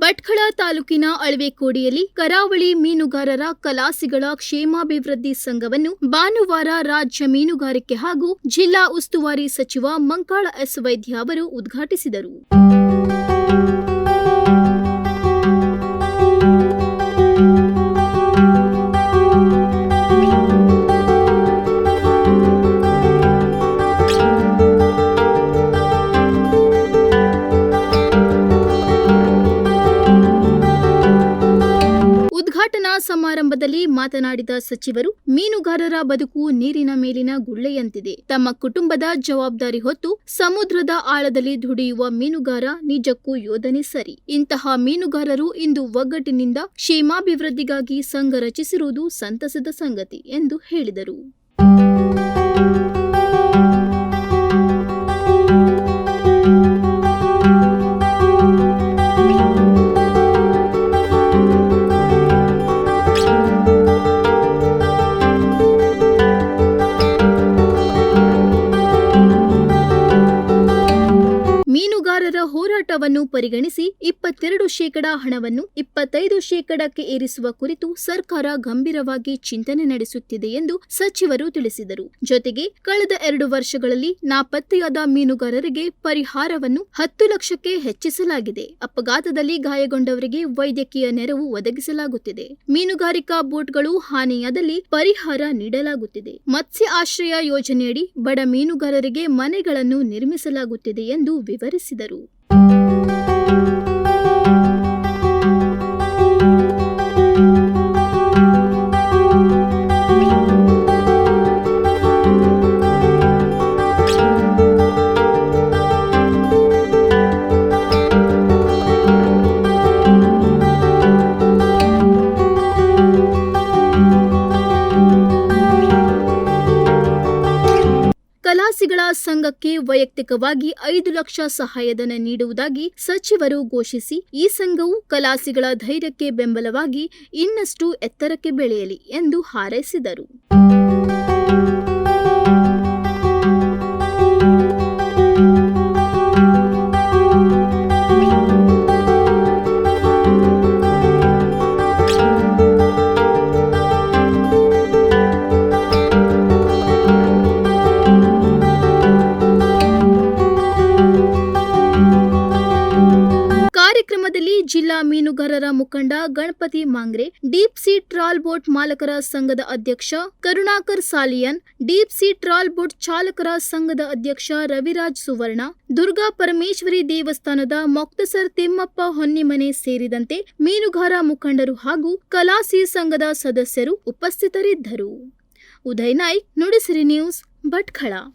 ಭಟ್ಕಳ ತಾಲೂಕಿನ ಅಳವೆಕೋಡಿಯಲ್ಲಿ ಕರಾವಳಿ ಮೀನುಗಾರರ ಕಲಾಸಿಗಳ ಕ್ಷೇಮಾಭಿವೃದ್ಧಿ ಸಂಘವನ್ನು ಭಾನುವಾರ ರಾಜ್ಯ ಮೀನುಗಾರಿಕೆ ಹಾಗೂ ಜಿಲ್ಲಾ ಉಸ್ತುವಾರಿ ಸಚಿವ ಮಂಕಾಳ ಎಸ್ ವೈದ್ಯ ಅವರು ಉದ್ಘಾಟಿಸಿದರು. ಉದ್ಘಾಟನಾ ಸಮಾರಂಭದಲ್ಲಿ ಮಾತನಾಡಿದ ಸಚಿವರು, ಮೀನುಗಾರರ ಬದುಕು ನೀರಿನ ಮೇಲಿನ ಗುಳ್ಳೆಯಂತಿದೆ. ತಮ್ಮ ಕುಟುಂಬದ ಜವಾಬ್ದಾರಿ ಹೊತ್ತು ಸಮುದ್ರದ ಆಳದಲ್ಲಿ ದುಡಿಯುವ ಮೀನುಗಾರ ನಿಜಕ್ಕೂ ಯೋಧನೆ ಸರಿ. ಇಂತಹ ಮೀನುಗಾರರು ಇಂದು ಒಗ್ಗಟ್ಟಿನಿಂದ ಕ್ಷೇಮಾಭಿವೃದ್ಧಿಗಾಗಿ ಸಂಘ ರಚಿಸಿರುವುದು ಸಂತಸದ ಸಂಗತಿ ಎಂದು ಹೇಳಿದರು. ಮೀನುಗಾರರ ಹೋರಾಟವನ್ನು ಪರಿಗಣಿಸಿ ಇಪ್ಪತ್ತೆರಡು ಶೇಕಡ ಹಣವನ್ನು ಇಪ್ಪತ್ತೈದು ಶೇಕಡಕ್ಕೆ ಏರಿಸುವ ಕುರಿತು ಸರ್ಕಾರ ಗಂಭೀರವಾಗಿ ಚಿಂತನೆ ನಡೆಸುತ್ತಿದೆ ಎಂದು ಸಚಿವರು ತಿಳಿಸಿದರು. ಜೊತೆಗೆ ಕಳೆದ ಎರಡು ವರ್ಷಗಳಲ್ಲಿ ನಾಪತ್ತೆಯಾದ ಮೀನುಗಾರರಿಗೆ ಪರಿಹಾರವನ್ನು ಹತ್ತು ಲಕ್ಷಕ್ಕೆ ಹೆಚ್ಚಿಸಲಾಗಿದೆ. ಅಪಘಾತದಲ್ಲಿ ಗಾಯಗೊಂಡವರಿಗೆ ವೈದ್ಯಕೀಯ ನೆರವು ಒದಗಿಸಲಾಗುತ್ತಿದೆ. ಮೀನುಗಾರಿಕಾ ಬೋಟ್ಗಳು ಹಾನಿಯಾದಲ್ಲಿ ಪರಿಹಾರ ನೀಡಲಾಗುತ್ತಿದೆ. ಮತ್ಸ್ಯ ಆಶ್ರಯ ಯೋಜನೆಯಡಿ ಬಡ ಮೀನುಗಾರರಿಗೆ ಮನೆಗಳನ್ನು ನಿರ್ಮಿಸಲಾಗುತ್ತಿದೆ ಎಂದು ವಿವರಿಸಿದರು. ಕಲಾಸಿಗಳ ಸಂಘಕ್ಕೆ ವೈಯಕ್ತಿಕವಾಗಿ ಐದು ಲಕ್ಷ ಸಹಾಯಧನ ನೀಡುವುದಾಗಿ ಸಚಿವರು ಘೋಷಿಸಿ, ಈ ಸಂಘವು ಕಲಾಸಿಗಳ ಧೈರ್ಯಕ್ಕೆ ಬೆಂಬಲವಾಗಿ ಇನ್ನಷ್ಟು ಎತ್ತರಕ್ಕೆ ಬೆಳೆಯಲಿ ಎಂದು ಹಾರೈಸಿದರು. ಜಿಲ್ಲಾ ಮೀನುಗಾರರ ಮುಖಂಡ Ganapati Mangre deep sea trawl boat ಮಾಲಕರ ಸಂಘದ ಅಧ್ಯಕ್ಷ Karunakar Salian deep sea trawl boat ಚಾಲಕರ ಸಂಘದ ಅಧ್ಯಕ್ಷ ರವಿರಾಜ್ ಸುವರ್ಣ, ದುರ್ಗಾ ಪರಮೇಶ್ವರಿ ದೇವಸ್ಥಾನದ ಮೊಕ್ತಸರ್ ತಿಮ್ಮಪ್ಪ ಹೊನ್ನಿಮನೆ ಸೇರಿದಂತೆ ಮೀನುಗಾರ ಮುಖಂಡರು ಹಾಗೂ ಕಲಾಸಿ ಸಂಘದ ಸದಸ್ಯರು ಉಪಸ್ಥಿತರಿದ್ದರು. ಉದಯ್ ನಾಯ್ಕ್, ನುಡಿಸಿರಿ ನ್ಯೂಸ್ ಭಟ್ಕಳ.